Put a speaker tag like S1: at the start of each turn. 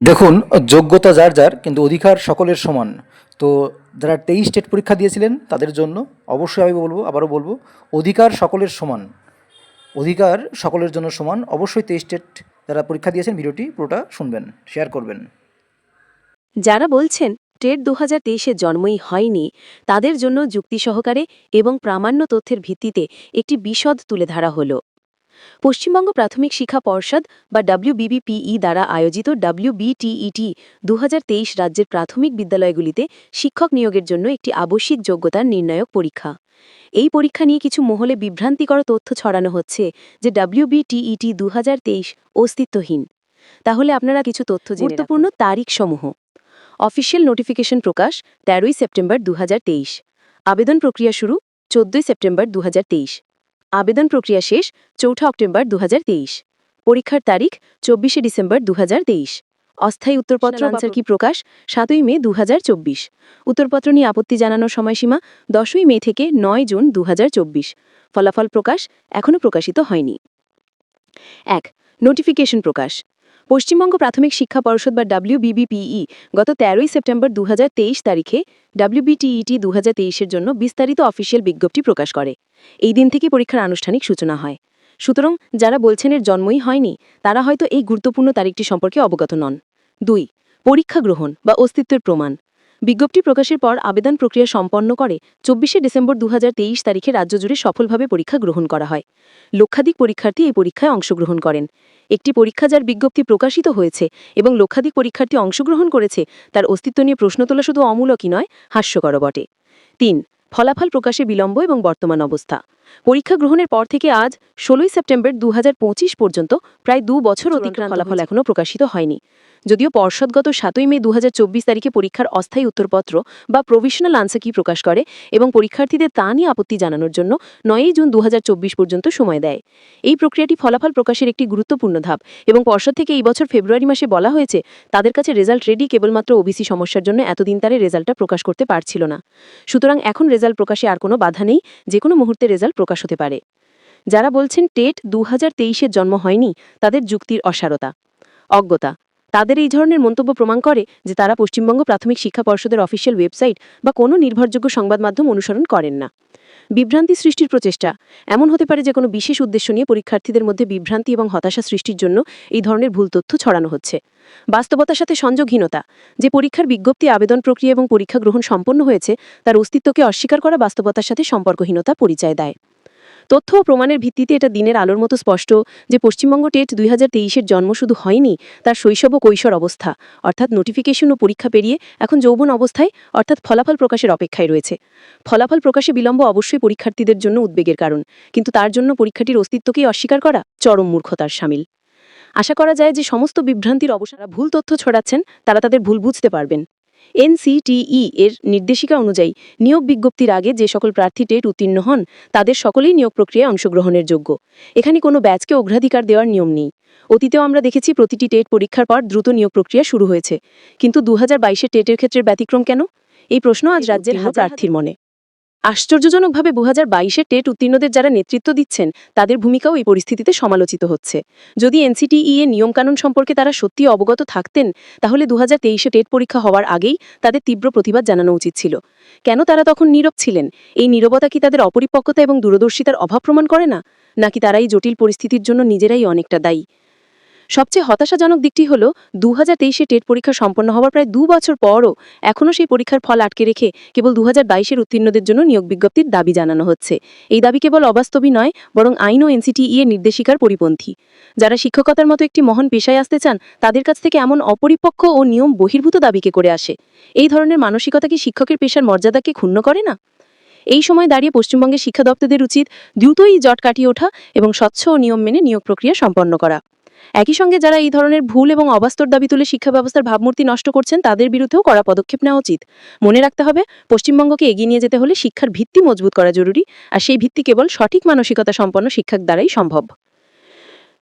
S1: দেখুন, যোগ্যতা যার যার, কিন্তু অধিকার সকলের সমান। তো যারা তেইশ টেট পরীক্ষা দিয়েছিলেন, তাদের জন্য অবশ্যই আমি বলব, আবারও বলব, অধিকার সকলের সমান। অধিকার সকলের জন্য সমান। অবশ্যই তেইশ টেট যারা পরীক্ষা দিয়েছেন, ভিডিওটি পুরোটা শুনবেন, শেয়ার করবেন।
S2: যারা বলছেন টেট দু হাজার তেইশের জন্মই হয়নি, তাদের জন্য যুক্তি সহকারে এবং প্রামাণ্য তথ্যের ভিত্তিতে একটি বিশদ তুলে ধরা হল। পশ্চিমবঙ্গ প্রাথমিক শিক্ষা পর্ষদ বা ডাব্লিউবিবিপিই দ্বারা আয়োজিত ডাব্লিউবিটিইটি দু হাজার তেইশ রাজ্যের প্রাথমিক বিদ্যালয়গুলিতে শিক্ষক নিয়োগের জন্য একটি আবশ্যিক যোগ্যতার নির্ণায়ক পরীক্ষা। এই পরীক্ষা নিয়ে কিছু মহলে বিভ্রান্তিকর তথ্য ছড়ানো হচ্ছে যে ডাব্লিউবিটিইটি দু অস্তিত্বহীন। তাহলে আপনারা কিছু তথ্য গুরুত্বপূর্ণ তারিখসমূহ। অফিসিয়াল নোটিফিকেশন প্রকাশ তেরোই সেপ্টেম্বর দু হাজার তেইশ। আবেদন প্রক্রিয়া শুরু চোদ্দই সেপ্টেম্বর দু হাজার তেইশ। আবেদন প্রক্রিয়া শেষ চৌঠা অক্টোবর দুহাজার তেইশ। পরীক্ষার তারিখ চব্বিশে ডিসেম্বর দু হাজার তেইশ। অস্থায়ী উত্তরপত্র আনসার কি প্রকাশ? সাতই মে দু হাজার চব্বিশ। উত্তরপত্র নিয়ে আপত্তি জানানোর সময়সীমা দশই মে থেকে নয় জুন দু হাজার চব্বিশ। ফলাফল প্রকাশ এখনও প্রকাশিত হয়নি। এক নোটিফিকেশন প্রকাশ। পশ্চিমবঙ্গ প্রাথমিক শিক্ষা পর্ষদ বা ডাব্লিউবিবিপিই গত তেরোই সেপ্টেম্বর দু হাজার তেইশ তারিখে ডাব্লিউবিটিইটি দু হাজার জন্য বিস্তারিত অফিসিয়াল বিজ্ঞপ্তি প্রকাশ করে। এই দিন থেকে পরীক্ষার আনুষ্ঠানিক সূচনা হয়। সুতরাং যারা বলছেন এর জন্মই হয়নি, তারা হয়তো এই গুরুত্বপূর্ণ তারিখটি সম্পর্কে অবগত নন। দুই, পরীক্ষা গ্রহণ বা অস্তিত্বের প্রমাণ। বিজ্ঞপ্তি প্রকাশের পর আবেদন প্রক্রিয়া সম্পন্ন করে চব্বিশে ডিসেম্বর দু হাজার তেইশ তারিখে রাজ্য জুড়ে সফলভাবে পরীক্ষা গ্রহণ করা হয়। লক্ষাধিক পরীক্ষার্থী এই পরীক্ষায় অংশগ্রহণ করেন। একটি পরীক্ষা যার বিজ্ঞপ্তি প্রকাশিত হয়েছে এবং লক্ষাধিক পরীক্ষার্থী অংশগ্রহণ করেছে তার অস্তিত্ব নিয়ে প্রশ্ন তোলা শুধু অমূলকই নয় হাস্যকর বটে। তিন, ফলাফল প্রকাশে বিলম্ব এবং বর্তমান অবস্থা। পরীক্ষা গ্রহণের পর থেকে আজ ষোলোই সেপ্টেম্বর দু হাজার পঁচিশ পর্যন্ত প্রায় দু বছর অতিক্রান্ত ফলাফল এখনও প্রকাশিত হয়নি। যদিও পর্ষদগত সাতই মে দু হাজার চব্বিশ তারিখে পরীক্ষার অস্থায়ী উত্তরপত্র বা প্রভিশনাল আনসার কি প্রকাশ করে এবং পরীক্ষার্থীদের তা নিয়ে আপত্তি জানানোর জন্য নয়ই জুন দু হাজার চব্বিশ পর্যন্ত সময় দেয়। এই প্রক্রিয়াটি ফলাফল প্রকাশের একটি গুরুত্বপূর্ণ ধাপ এবং পর্ষদ থেকে এই বছর ফেব্রুয়ারি মাসে বলা হয়েছে তাদের কাছে রেজাল্ট রেডি কেবলমাত্র ওবিসি সমস্যার জন্য এতদিন তারে রেজাল্টটা প্রকাশ করতে পারছিল না। সুতরাং এখন রেজাল্ট প্রকাশে আর কোনো বাধা নেই যে কোনো মুহূর্তে রেজাল্ট প্রকাশ হতে পারে। যারা বলছেন টেট দু হাজার জন্ম হয়নি, তাদের যুক্তির অসারতা। অজ্ঞতা। তাদের এই ধরনের মন্তব্য প্রমাণ করে যে তারা পশ্চিমবঙ্গ প্রাথমিক শিক্ষা পর্ষদের অফিসিয়াল ওয়েবসাইট বা কোনো নির্ভরযোগ্য সংবাদ মাধ্যম অনুসরণ করেন না। বিভ্রান্তি সৃষ্টির প্রচেষ্টা। এমন হতে পারে যে কোনো বিশেষ উদ্দেশ্য নিয়ে পরীক্ষার্থীদের মধ্যে বিভ্রান্তি এবং হতাশা সৃষ্টির জন্য এই ধরনের ভুল তথ্য ছড়ানো হচ্ছে। বাস্তবতার সাথে সংযোগহীনতা। যে পরীক্ষার বিজ্ঞপ্তি, আবেদন প্রক্রিয়া এবং পরীক্ষা গ্রহণ সম্পন্ন হয়েছে, তার অস্তিত্বকে অস্বীকার করা বাস্তবতার সাথে সম্পর্কহীনতা পরিচয় দেয়। তথ্য ও প্রমাণের ভিত্তিতে এটা দিনের আলোর মতো স্পষ্ট যে পশ্চিমবঙ্গ টেট দুই হাজার তেইশের জন্ম শুধু হয়নি, তার শৈশব ও কৈশোর অবস্থা। অর্থাৎ নোটিফিকেশন ও পরীক্ষা পেরিয়ে এখন যৌবন অবস্থায় অর্থাৎ ফলাফল প্রকাশের অপেক্ষায় রয়েছে। ফলাফল প্রকাশে বিলম্ব অবশ্যই পরীক্ষার্থীদের জন্য উদ্বেগের কারণ। কিন্তু তার জন্য পরীক্ষাটির অস্তিত্বকেই অস্বীকার করা চরম মূর্খতার সামিল। আশা করা যায় যে সমস্ত বিভ্রান্তির অবসারা ভুল তথ্য ছড়াচ্ছেন, তারা তাদের ভুল বুঝতে পারবেন। এনসিটিই এর নির্দেশিকা অনুযায়ী নিয়োগ বিজ্ঞপ্তির আগে যে সকল প্রার্থী টেট উত্তীর্ণ হন তাদের সকলেই নিয়োগ প্রক্রিয়ায় অংশগ্রহণের যোগ্য। এখানে কোনো ব্যাচকে অগ্রাধিকার দেওয়ার নিয়ম নেই। অতীতেও আমরা দেখেছি প্রতিটি টেট পরীক্ষার পর দ্রুত নিয়োগ প্রক্রিয়া শুরু হয়েছে। কিন্তু দু হাজার টেটের ক্ষেত্রে ব্যতিক্রম কেন? এই প্রশ্ন আজ রাজ্যের হাজার প্রার্থীর মনে। আশ্চর্যজনকভাবে দু হাজার বাইশে টেট উত্তীর্ণদের যারা নেতৃত্ব দিচ্ছেন, তাদের ভূমিকাও এই পরিস্থিতিতে সমালোচিত হচ্ছে। যদি এনসিটিই এর নিয়মকানুন সম্পর্কে তারা সত্যি অবগত থাকতেন, তাহলে দু হাজার তেইশে টেট পরীক্ষা হওয়ার আগেই তাদের তীব্র প্রতিবাদ জানানো উচিত ছিল। কেন তারা তখন নীরব ছিলেন? এই নীরবতা কি তাদের অপরিপক্কতা এবং দূরদর্শিতার অভাব প্রমাণ করে না? নাকি তারা এই জটিল পরিস্থিতির জন্য নিজেরাই অনেকটা দায়ী? সবচেয়ে হতাশাজনক দিকটি হল দু হাজার তেইশে টেট পরীক্ষা সম্পন্ন হওয়ার প্রায় দু বছর পরও এখনও সেই পরীক্ষার ফল আটকে রেখে কেবল দু হাজার বাইশের উত্তীর্ণদের জন্য নিয়োগ বিজ্ঞপ্তির দাবি জানানো হচ্ছে। এই দাবি কেবল অবাস্তবই নয়, বরং আইন ও এনসিটিই এর নির্দেশিকার পরিপন্থী। যারা শিক্ষকতার মতো একটি মহান পেশায় আসতে চান, তাদের কাছ থেকে এমন অপরিপক্ক ও নিয়ম বহির্ভূত দাবিকে করে আসে? এই ধরনের মানসিকতা কি শিক্ষকের পেশার মর্যাদাকে ক্ষুণ্ণ করে না? এই সময় দাঁড়িয়ে পশ্চিমবঙ্গের শিক্ষা দপ্তরদের উচিত দ্রুতই জট কাটিয়ে ওঠা এবং স্বচ্ছ ও নিয়ম মেনে নিয়োগ প্রক্রিয়া সম্পন্ন করা। একই সঙ্গে যারা এই ধরনের ভুল এবং অবাস্তর দাবি তুলে শিক্ষা ব্যবস্থার ভাবমূর্তি নষ্ট করছেন, তাদের বিরুদ্ধেও কড়া পদক্ষেপ নেওয়া উচিত। মনে রাখতে হবে, পশ্চিমবঙ্গকে এগিয়ে নিয়ে যেতে হলে শিক্ষার ভিত্তি মজবুত করা জরুরি, আর সেই ভিত্তি কেবল সঠিক মানসিকতা সম্পন্ন শিক্ষক দ্বারাই সম্ভব।